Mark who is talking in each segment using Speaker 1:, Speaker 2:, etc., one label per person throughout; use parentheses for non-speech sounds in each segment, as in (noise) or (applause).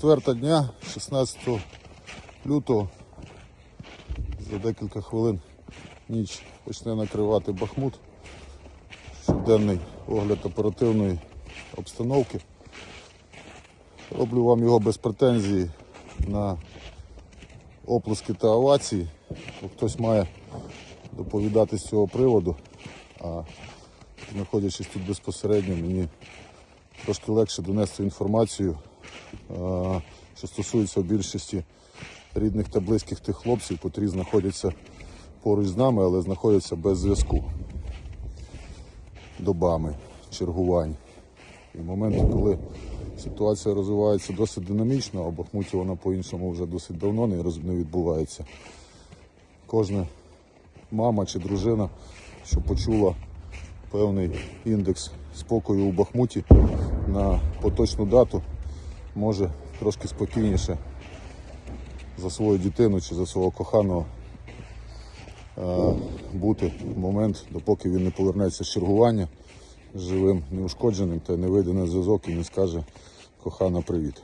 Speaker 1: Четверта дня, 16 лютого, за декілька хвилин ніч почне накривати Бахмут. Щоденний огляд оперативної обстановки. Роблю вам його без претензії на оплески та овації. Хтось має доповідати з цього приводу, а знаходячись тут безпосередньо, мені трошки легше донести інформацію, що стосується більшості рідних та близьких тих хлопців, котрі знаходяться поруч з нами, але знаходяться без зв'язку добами чергувань. І в моменти, коли ситуація розвивається досить динамічно, а Бахмуті вона по-іншому вже досить давно не відбувається. Кожна мама чи дружина, що почула певний індекс спокою у Бахмуті на поточну дату, може трошки спокійніше за свою дитину чи за свого коханого е, бути в момент, допоки він не повернеться з чергування живим, неушкодженим та не вийде на зв'язок і не скаже кохана привіт.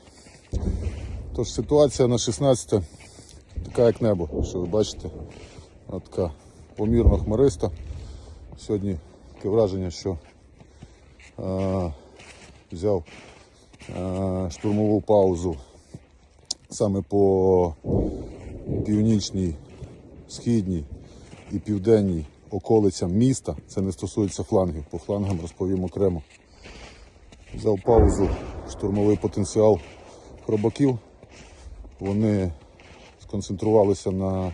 Speaker 1: Тож ситуація на 16 така як небо, що ви бачите, Вона така помірно хмариста. Сьогодні таке враження, що е, взяв штурмову паузу саме по північній, східній і південній околицям міста. Це не стосується флангів, по флангам розповім окремо. Взяв паузу штурмовий потенціал хробаків. Вони сконцентрувалися на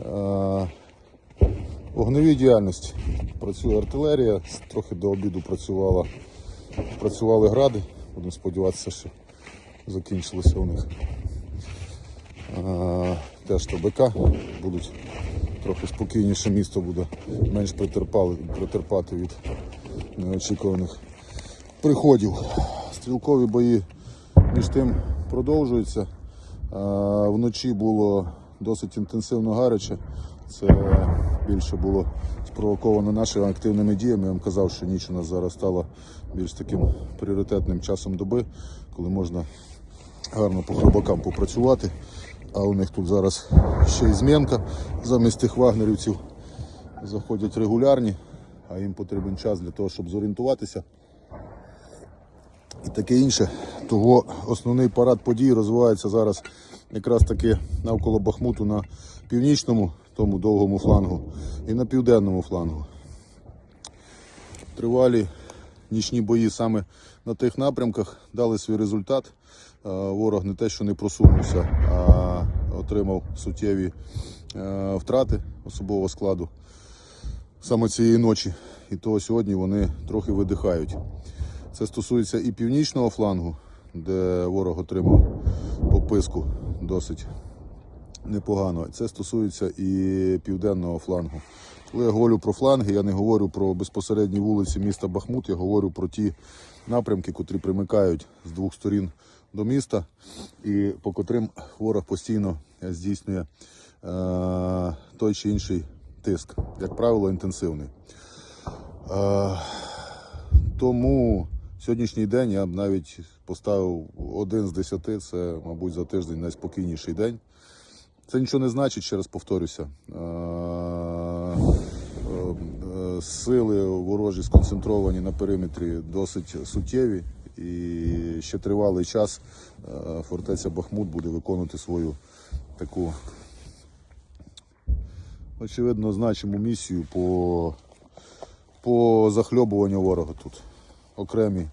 Speaker 1: е, вогневій діяльності. Працює артилерія, трохи до обіду працювала, працювали гради. Будемо сподіватися, що закінчилося у них. Е, теж ТБК будуть трохи спокійніше місто буде менш претерпати від неочікуваних приходів. Стрілкові бої між тим продовжуються. Е, Вночі було досить інтенсивно гаряче. Це більше було спровоковано нашими активними діями. Я вам казав, що ніч у нас зараз стала більш таким пріоритетним часом доби, коли можна гарно по хробакам попрацювати. А у них тут зараз ще й змінка замість тих вагнерівців. Заходять регулярні, а їм потрібен час для того, щоб зорієнтуватися і таке інше. Того основний парад подій розвивається зараз якраз таки навколо Бахмуту на північному, тому довгому флангу, і на південному флангу. Тривалі нічні бої саме на тих напрямках дали свій результат. Е, Ворог не те, що не просунувся, а отримав суттєві е, втрати особового складу саме цієї ночі. І того сьогодні вони трохи видихають. Це стосується і північного флангу, де ворог отримав пописку досить непогано. Це стосується і південного флангу. Коли я говорю про фланги, я не говорю про безпосередні вулиці міста Бахмут, я говорю про ті напрямки, котрі примикають з двох сторін до міста, і по котрим ворог постійно здійснює е, той чи інший тиск, як правило, інтенсивний. Е, тому сьогоднішній день я б навіть поставив один з десяти. Це, мабуть, за тиждень найспокійніший день. Це нічого не значить, ще раз повторюся. Е, е, Сили ворожі сконцентровані на периметрі досить суттєві, і ще тривалий час е, фортеця Бахмут буде виконувати свою таку очевидно значиму місію по, по захльобуванню ворога тут. Окремі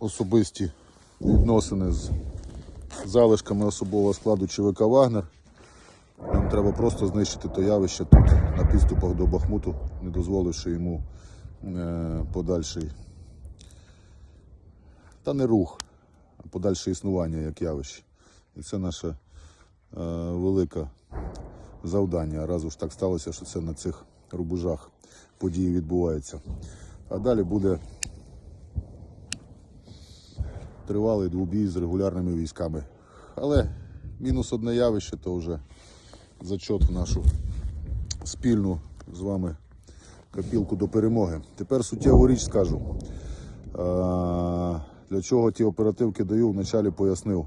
Speaker 1: особисті відносини з залишками особового складу ЧВК Вагнер. Нам треба просто знищити то явище тут, на підступах до Бахмуту, не дозволивши йому е, подальший, та не рух, а подальше існування як явище. І це наше е, велике завдання. Раз уж так сталося, що це на цих рубежах події відбуваються. А далі буде тривалий двобій з регулярними військами. Але мінус одне явище то вже зачот в нашу спільну з вами копілку до перемоги. Тепер суттєву річ скажу. Для чого ті оперативки даю, вначалі пояснив.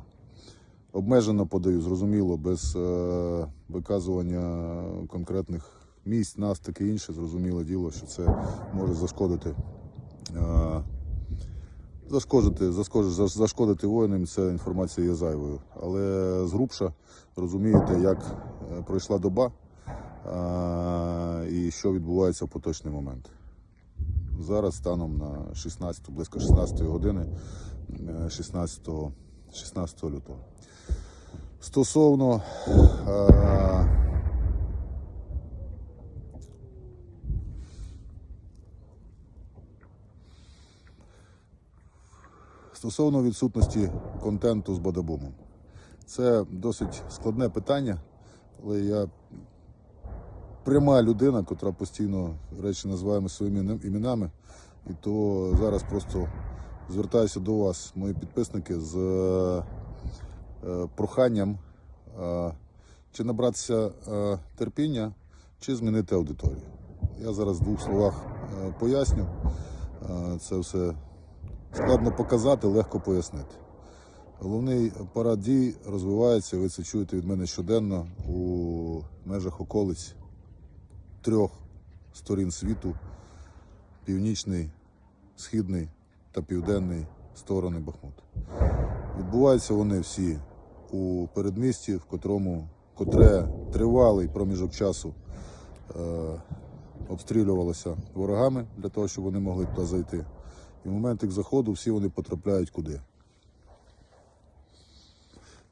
Speaker 1: Обмежено подаю, зрозуміло, без е, виказування конкретних місць, нас таке інше, зрозуміле діло, що це може зашкодити. Е, зашкодити, зашкодити, зашкодити воїнам, ця інформація є зайвою. Але згрубша розумієте, як е, пройшла доба е, і що відбувається в поточний момент. Зараз станом на 16, близько 16 години, е, 16, 16 лютого. Стосовно е, стосовно відсутності контенту з Бадабумом. Це досить складне питання, але я пряма людина, котра постійно речі називаємо своїми іменами. І то зараз просто звертаюся до вас, мої підписники, з е, проханням е, чи набратися е, терпіння, чи змінити аудиторію. Я зараз в двох словах поясню. Це все складно показати, легко пояснити. Головний парад дій розвивається, ви це чуєте від мене щоденно у межах околиць трьох сторін світу: північний, східний та південний сторони Бахмут. Відбуваються вони всі у передмісті, в котрому котре тривалий проміжок часу е, обстрілювалося ворогами для того, щоб вони могли туди зайти. І в момент їх заходу всі вони потрапляють куди?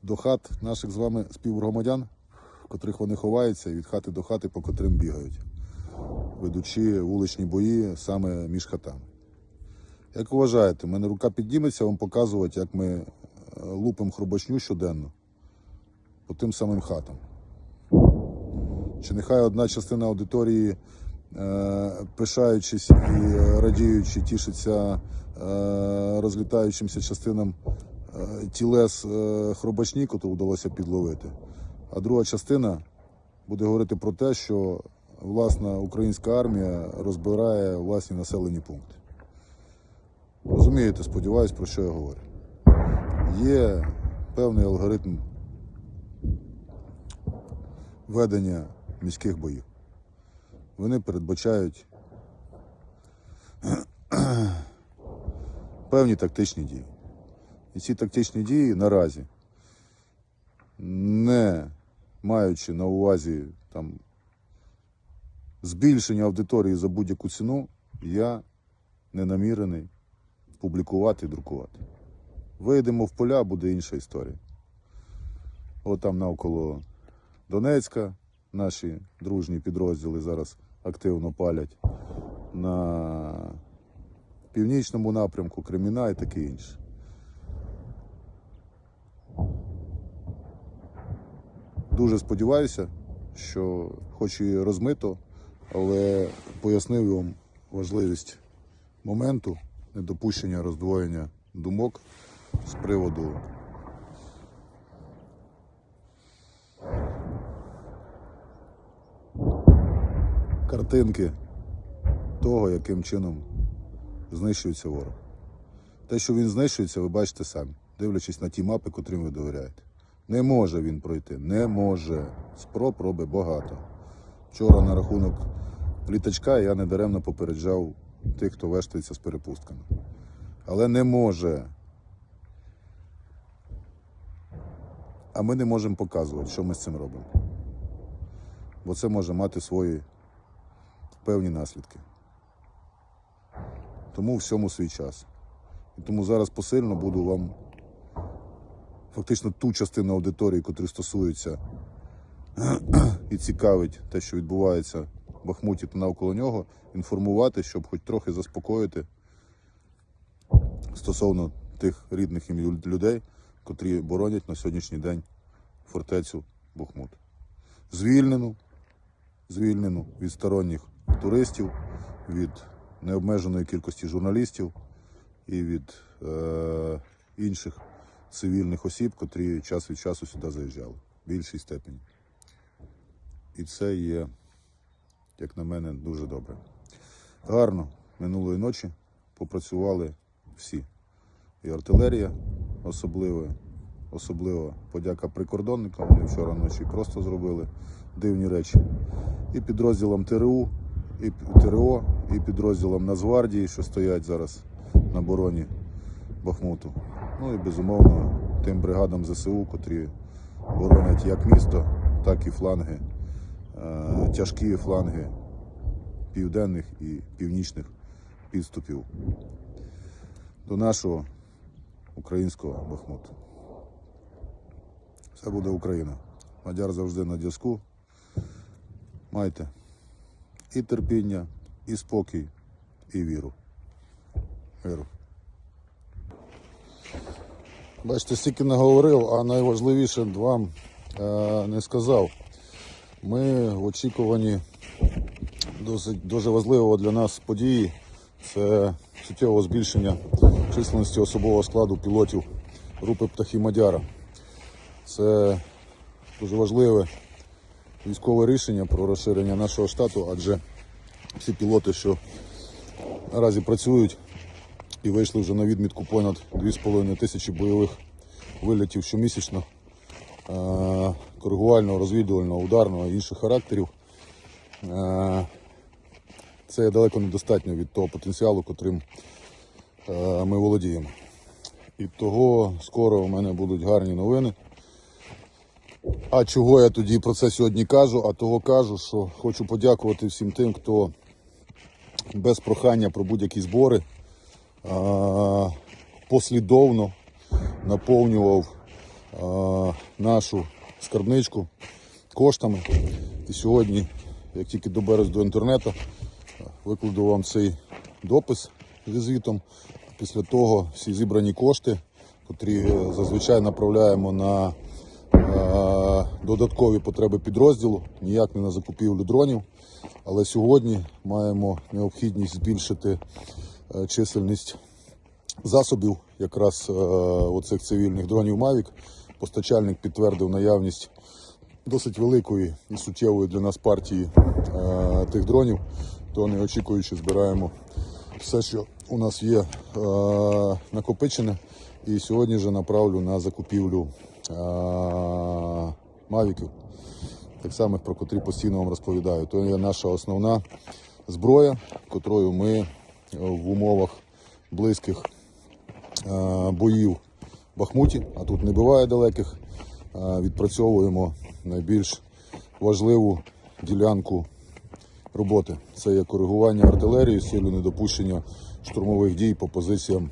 Speaker 1: До хат наших з вами співгромадян, в котрих вони ховаються, і від хати до хати, по котрим бігають, ведучи вуличні бої саме між хатами. Як вважаєте, в мене рука підніметься вам показувати, як ми е, лупимо хробачню щоденно по тим самим хатам. Чи нехай одна частина аудиторії, пишаючись і е, радіючи, тішиться е, розлітаючимся частинам е, тілес е, хробачні, котру вдалося підловити. А друга частина буде говорити про те, що власна українська армія розбирає власні населені пункти. Розумієте, сподіваюсь, про що я говорю. Є певний алгоритм ведення міських боїв. Вони передбачають (clears throat) певні тактичні дії. І ці тактичні дії наразі, не маючи на увазі там, збільшення аудиторії за будь-яку ціну, я не намірений публікувати і друкувати. Вийдемо в поля, буде інша історія. От там навколо Донецька наші дружні підрозділи зараз активно палять на північному напрямку, Креміна і таке інше. Дуже сподіваюся, що хоч і розмито, але пояснив вам важливість моменту недопущення роздвоєння думок з приводу картинки того, яким чином знищується ворог. Те, що він знищується, ви бачите самі, дивлячись на ті мапи, котрим ви довіряєте. Не може він пройти, не може. Спроб роби багато. Вчора на рахунок літачка я недаремно попереджав тих, хто вештається з перепустками. Але не може. А ми не можемо показувати, що ми з цим робимо. Бо це може мати свої певні наслідки. Тому всьому свій час. І тому зараз посильно буду вам фактично ту частину аудиторії, котрі стосується (clears throat) і цікавить те, що відбувається в Бахмуті та навколо нього, інформувати, щоб хоч трохи заспокоїти стосовно тих рідних їм людей, котрі боронять на сьогоднішній день фортецю Бахмут. Звільнену, звільнену від сторонніх туристів, від необмеженої кількості журналістів і від е, інших цивільних осіб, котрі час від часу сюди заїжджали в більшій степені. І це є, як на мене, дуже добре. Гарно минулої ночі попрацювали всі. і артилерія особливо. Особливо подяка прикордонникам. Вони вчора ночі просто зробили дивні речі. І підрозділам ТРУ, і ТРО, і підрозділам Нацгвардії, що стоять зараз на обороні Бахмуту. Ну і безумовно тим бригадам ЗСУ, котрі боронять як місто, так і фланги, е, тяжкі фланги південних і північних підступів до нашого українського Бахмуту. Все буде Україна. Мадяр завжди на зв'язку. Майте і терпіння, і спокій, і віру. Віру. Бачите, стільки наговорив, а найважливіше вам е, не сказав. Ми в очікуванні досить дуже важливого для нас події. Це суттєвого збільшення численності особового складу пілотів групи птахи Мадяра. Це дуже важливе військове рішення про розширення нашого штату, адже всі пілоти, що наразі працюють і вийшли вже на відмітку понад 2,5 тисячі бойових вилітів щомісячно, е, коригувального, розвідувального, ударного інших характерів. Е, Це далеко недостатньо від того потенціалу, котрим е, ми володіємо. І того скоро у мене будуть гарні новини. А чого я тоді про це сьогодні кажу? А того кажу, що хочу подякувати всім тим, хто без прохання про будь-які збори послідовно наповнював нашу скарбничку коштами. І сьогодні, як тільки доберусь до інтернету, викладу вам цей допис зі звітом. Після того всі зібрані кошти, котрі е, зазвичай направляємо на е, додаткові потреби підрозділу, ніяк не на закупівлю дронів. Але сьогодні маємо необхідність збільшити е, чисельність засобів, якраз е, оцих цивільних дронів Mavic. Постачальник підтвердив наявність досить великої і суттєвої для нас партії е, тих дронів, то не очікуючи, збираємо все, що у нас є накопичене. І сьогодні вже направлю на закупівлю мавіків, так само про котрі постійно вам розповідаю. То є наша основна зброя, котрою ми е, в умовах близьких е, боїв в Бахмуті, а тут не буває далеких, е, відпрацьовуємо найбільш важливу ділянку роботи. Це є коригування артилерії з недопущення штурмових дій по позиціям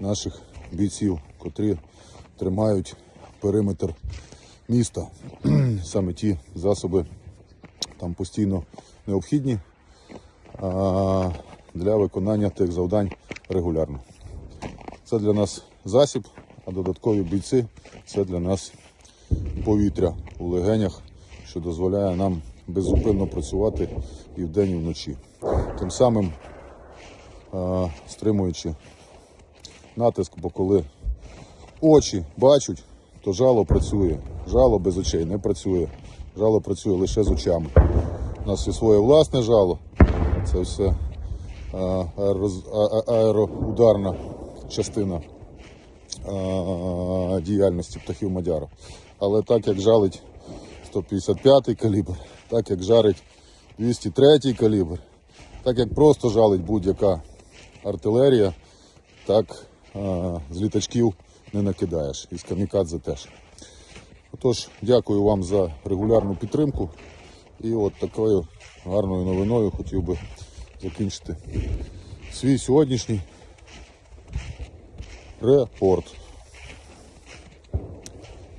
Speaker 1: наших бійців, котрі тримають периметр міста. (clears throat) Саме ті засоби там постійно необхідні для виконання тих завдань регулярно. Це для нас засіб, а додаткові бійці це для нас повітря у легенях, що дозволяє нам беззупинно працювати і вдень, і вночі. Тим самим стримуючи натиск, бо коли очі бачать, то жало працює. Жало без очей не працює. Жало працює лише з очами. У нас є своє власне жало. Це все а- аероударна частина діяльності птахів Мадяра. Але так як жалить 155 калібр, так як жарить 203 калібр, так як просто жалить будь-яка артилерія, так з літачків не накидаєш. І з камікадзе теж. Отож, дякую вам за регулярну підтримку. І от такою гарною новиною хотів би закінчити свій сьогоднішній репорт.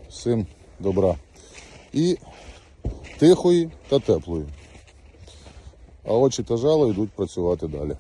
Speaker 1: Всім добра. І тихої та теплої. А очі та жало йдуть працювати далі.